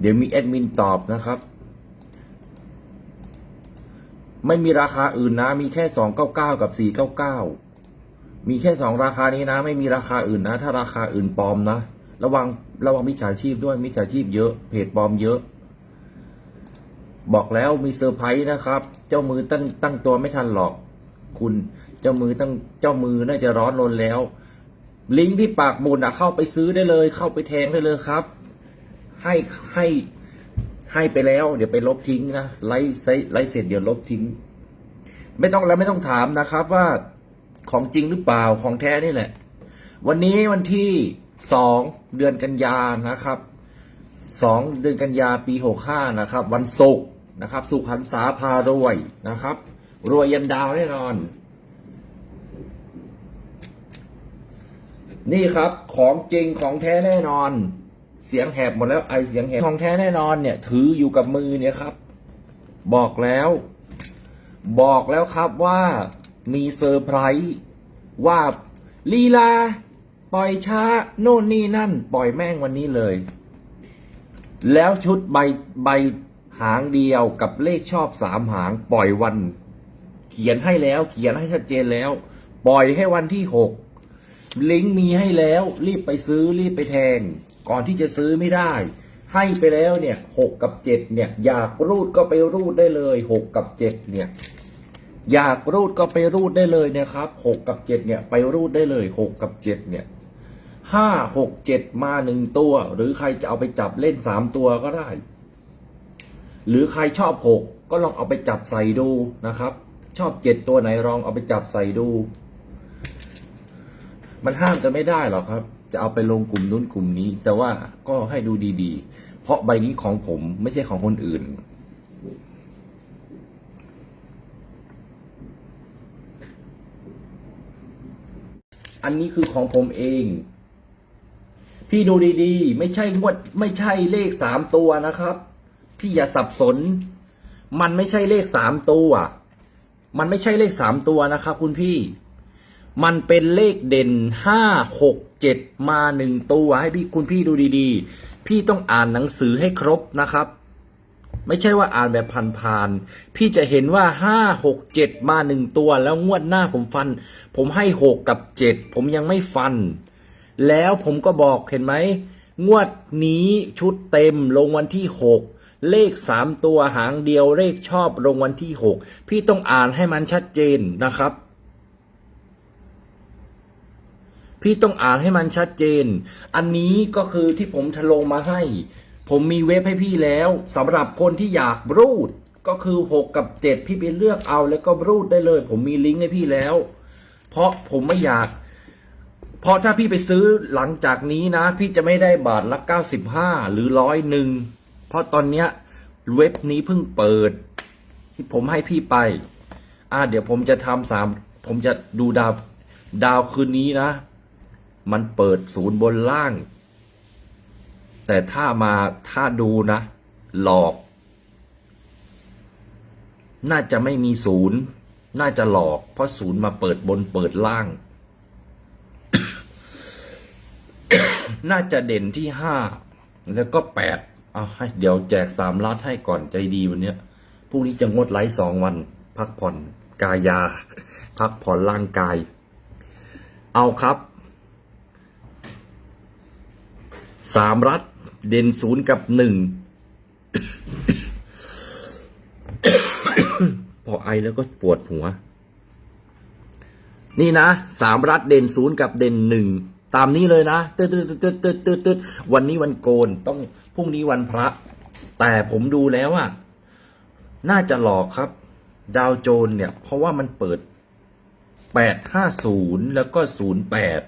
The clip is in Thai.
เดี๋ยวมีแอดมินตอบนะครับ ไม่มีราคาอื่นนะ มีแค่สองเก้าเก้ากับสี่เก้าเก้ามีแค่สองราคานี้นะ ไม่มีราคาอื่นนะ ถ้าราคาอื่นปลอมนะ ระวังระวังมิจฉาชีพด้วยมิจฉาชีพเยอะเพจปลอมเยอะ บอกแล้วมีเซอร์ไพรส์นะครับ เจ้ามือตั้งตั้งตัวไม่ทันหรอก คุณเจ้ามือตั้งเจ้ามือน่าจะร้อนรนแล้ว ลิงก์ที่ปากบุญอะเข้าไปซื้อได้เลย เข้าไปแทงได้เลยครับ ให้ให้ให้ไปแล้ว เดี๋ยวไปลบทิ้งนะไลฟ์ไซไลฟ์เสร็จเดี๋ยวลบทิ้ง ไม่ต้องแล้วไม่ต้องถามนะครับว่าของจริงหรือเปล่าของแท้นี่แหละ วันนี้วันที่สองเดือนกันยานะครับสองเดือนกันยาปีหกห้านะครับ วันศุกร์นะครับ สุขันษาพารวยนะครับ รวยยันดาวแน่นอน นี่ครับของจริงของแท้แน่นอน เสียงแหบหมดแล้วไอเสียงแหบของแท้แน่นอนเนี่ย ถืออยู่กับมือเนี่ยครับ บอกแล้ว บอกแล้วครับว่ามีเซอร์ไพรส์ว่าลีลา ปล่อยช้า โน่นนี่นั่น ปล่อยแม่งวันนี้เลย แล้วชุดใบใบหางเดียวกับเลขชอบสามหาง ปล่อยวัน เขียนให้แล้ว เขียนให้ชัดเจนแล้ว ปล่อยให้วันที่หกลิงก์มีให้แล้ว รีบไปซื้อรีบไปแทง ก่อนที่จะซื้อไม่ได้ ให้ไปแล้วเนี่ยหกกับเจ็ดเนี่ย อยากรูดก็ไปรูดได้เลยหกกับเจ็ดเนี่ย อยากรูดก็ไปรูดได้เลยนะครับหกกับเจ็ดเนี่ยไปรูดได้เลยหกกับเจ็ดเนี่ยห้าหกเจ็ดมาหนึ่งตัว หรือใครจะเอาไปจับเล่นสามตัวก็ได้ หรือใครชอบหกก็ลองเอาไปจับใส่ดูนะครับ ชอบเจ็ดตัวไหนลองเอาไปจับใส่ดู มันห้ามจะไม่ได้หรอกครับ จะเอาไปลงกลุ่มนู้นกลุ่มนี้ แต่ว่าก็ให้ดูดีๆ เพราะใบนี้ของผมไม่ใช่ของคนอื่น อันนี้คือของผมเอง พี่ดูดีๆ ไม่ใช่งวด ไม่ใช่เลขสามตัวนะครับ พี่อย่าสับสน มันไม่ใช่เลขสามตัว มันไม่ใช่เลขสามตัวนะครับคุณพี่ มันเป็นเลขเด่นห้าหกเจ็ดมาหนึ่งตัวให้พี่คุณพี่ดูดีๆ พี่ต้องอ่านหนังสือให้ครบนะครับ ไม่ใช่ว่าอ่านแบบผ่านๆพี่จะเห็นว่าห้าหกเจ็ดมาหนึ่งตัวแล้วงวดหน้าผมฟัน ผมให้หกกับเจ็ดผมยังไม่ฟัน แล้วผมก็บอกเห็นไหมงวดนี้ชุดเต็มลงวันที่หกเลขสามตัวหางเดียวเลขชอบลงวันที่หกพี่ต้องอ่านให้มันชัดเจนนะครับ พี่ต้องอ่านให้มันชัดเจน อันนี้ก็คือที่ผมทะลงมาให้ ผมมีเว็บให้พี่แล้วสำหรับคนที่อยากรูดก็คือหกกับเจ็ดพี่ไปเลือกเอาแล้วก็รูดได้เลย ผมมีลิงก์ให้พี่แล้ว เพราะผมไม่อยาก เพราะถ้าพี่ไปซื้อหลังจากนี้นะ พี่จะไม่ได้บาทละเก้าสิบห้าหรือร้อยหนึ่งเพราะตอนเนี้ยเว็บนี้เพิ่งเปิด ที่ผมให้พี่ไป อ่าเดี๋ยวผมจะทำสามผมจะดูดาวดาวคืนนี้นะ มันเปิดศูนย์บนล่าง แต่ถ้ามาถ้าดูนะ หลอก น่าจะไม่มีศูนย์ น่าจะหลอก เพราะศูนย์มาเปิดบนเปิดล่าง น่าจะเด่นที่ห้าแล้วก็แปดเอาให้เดี๋ยวแจกสามลัดให้ก่อนใจดีวันเนี้ยพรุ่งนี้จะงดไลฟ์สองวัน พักผ่อนกายา พักผ่อนร่างกาย เอาครับ สามรัฐ เด่นศูนย์กับหนึ่งพอไอแล้วก็ปวดหัว นี่นะสามรัฐเด่นศูนย์กับเด่นหนึ่งตามนี้เลยนะตึ๊ดตึ๊ดตึ๊ดตึ๊ดตึ๊ดตึ๊ดวันนี้วันโกนต้องพรุ่งนี้วันพระ แต่ผมดูแล้วอะน่าจะหลอกครับ ดาวโจนเนี่ย เพราะว่ามันเปิดแปดห้าศูนย์แล้วก็ศูนย์แปด